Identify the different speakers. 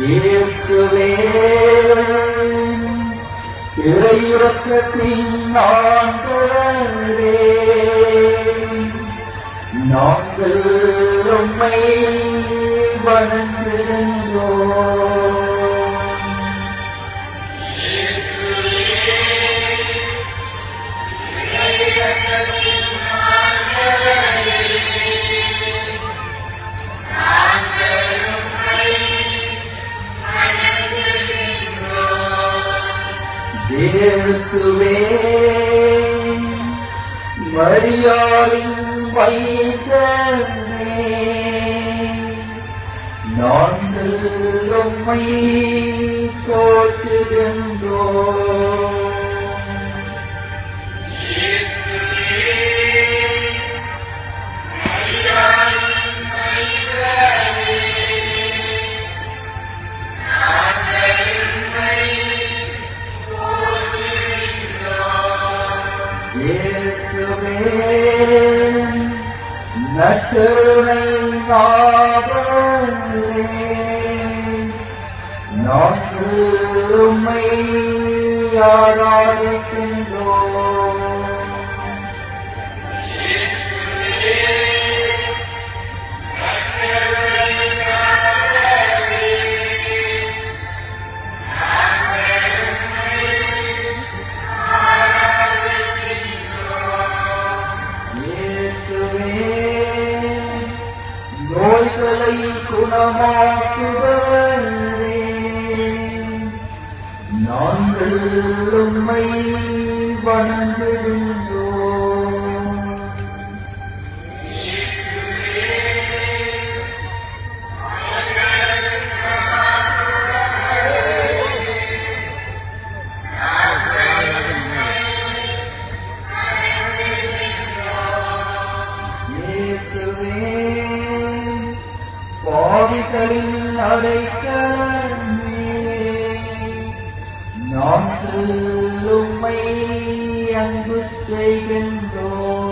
Speaker 1: இயேசுவே இறையிறக்கத்தின் ஆண்டவரே. நாங்கள் உம்மை வணங்குகின்றோம் இயேசுவே மரியாவின் வைத்தனே நாங்கள் உம்மை போற்றுகின்றோம். இயேசுவே நற்கருணை நாவலே நாங்கள் உம்மை நாங்கள் உம்மை வணங்குகின்றோம் இயேசுவே ஆவிகளில் அடைக்கலமே. நாம் உம்மை அன்பு செய்கின்றோம்.